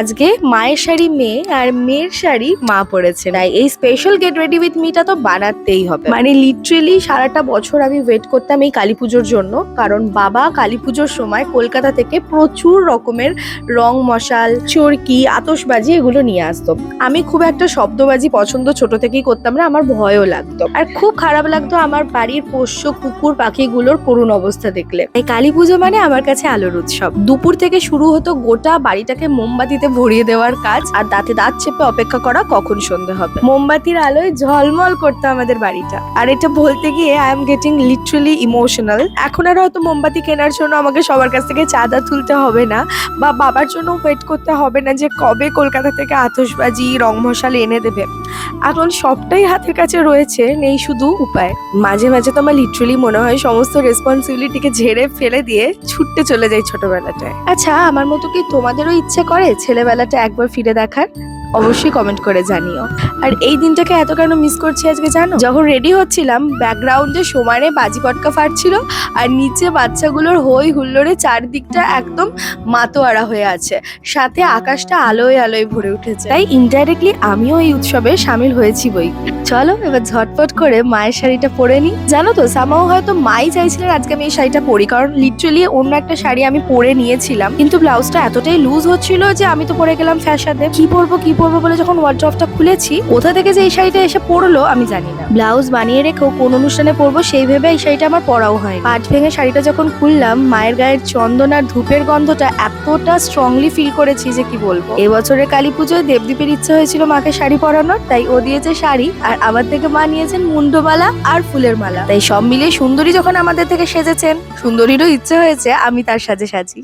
আজকে মায়ের শাড়ি মেয়ে আর মেয়ের শাড়ি মা পরেছে তাই এই স্পেশাল গেট রেডি উইথ মিটা তো বানাতেই হবে। মানে লিটারেলি সারাটা বছর আমি ওয়েট করতাম এই কালী পুজোর জন্য, কারণ বাবা কালী পুজোর সময় কলকাতা থেকে প্রচুর রকমের রং মশাল, চরকি আতসবাজি এগুলো নিয়ে আসতো। আমি খুব একটা শব্দবাজি পছন্দ ছোট থেকেই করতাম না, আমার ভয়ও লাগতো। আর খুব খারাপ লাগতো আমার বাড়ির পোষ্য কুকুর পাখিগুলোর করুণ অবস্থা দেখলে। এই কালী পুজো মানে আমার কাছে আলোর উৎসব। দুপুর থেকে শুরু হতো গোটা বাড়িটাকে মোমবাতিতে ভরিয়ে দেওয়ার কাজ আর দাঁতে দাঁত চেপে অপেক্ষা করা কখন সন্ধে হবে? মোমবাতির আলোয় ঝলমল করতো আমাদের বাড়িটা। আর এটা বলতে গিয়ে I am getting literally emotional এখন আর হয়তো মোমবাতি কেনার জন্য আমাকে সবার কাছ থেকে চাঁদা তুলতে হবে না, বা বাবার জন্য ওয়েট করতে হবে না যে কবে কলকাতা থেকে আতসবাজি রং মশাল এনে দেবে। এখন সবটাই হাতের কাছে রয়েছে, নেই শুধু উপায়। মাঝে মাঝে তো আমার লিটারালি মনে হয় সমস্ত রেসপন্সিবিলিটিকে ঝেড়ে ফেলে দিয়ে ছুটতে চলে যাই ছোটবেলাটায়। আচ্ছা আমার মতো কি তোমাদেরও ইচ্ছে করে ছেলেবেলাটা একবার ফিরে দেখার? অবশ্যই কমেন্ট করে জানিও। আর এই দিনটাকে এত কেন মিস করছি আজকে জানো? যখন রেডি হচ্ছিলাম ব্যাকগ্রাউন্ডে সমানে বাজি পটকা ফাটছিল, আর নিচে বাচ্চাগুলোর হই হুল্লোড়ে চারদিকটা একদম মাতোয়ারা হয়ে আছে। সাথে আকাশটা আলোয় আলোয় ভরে উঠেছে। তাই ইনডাইরেক্টলি আমিও এই উৎসবে সামিল হয়েছি বই। চলো, এবার ঝটপট করে মায়ের শাড়িটা পরে নি জানো তো সামাও হয়তো মাই চাইছিলেন আজকে আমি এই শাড়িটা পরি, কারণ লিটারালি অন্য একটা শাড়ি আমি পরে নিয়েছিলাম। কিন্তু ব্লাউজটা এতটাই লুজ হচ্ছিল যে আমি তো পরে গেলাম ফ্যাশাতে কি পরবো, কি পরবো বলে যখন ওয়ার্ড্রপটা খুলেছি, কোথা থেকে যে এই শাড়িটা এসে পড়ল আমি জানি না। ব্লাউজ বানিয়ে রেখেও কোন অনুষ্ঠানে পরবো সেই ভেবে এই শাড়িটা আমার পরাও হয় পাট ভেঙে শাড়িটা যখন খুললাম, মায়ের গায়ের চন্দন আর ধূপের গন্ধটা এতটা স্ট্রংলি ফিল করেছি যে কি বলব। এবছরের কালী পুজোয় দেবদীপের ইচ্ছে হয়েছিল মাকে শাড়ি পরানোর, তাই ও দিয়েছে শাড়ি আর আমার থেকে মা নিয়েছেন মুন্ডমালা আর ফুলের মালা। তাই সব মিলিয়ে সুন্দরী যখন আমাদের থেকে সেজেছেন, সুন্দরীরও ইচ্ছে হয়েছে আমি তার সাজে সাজি।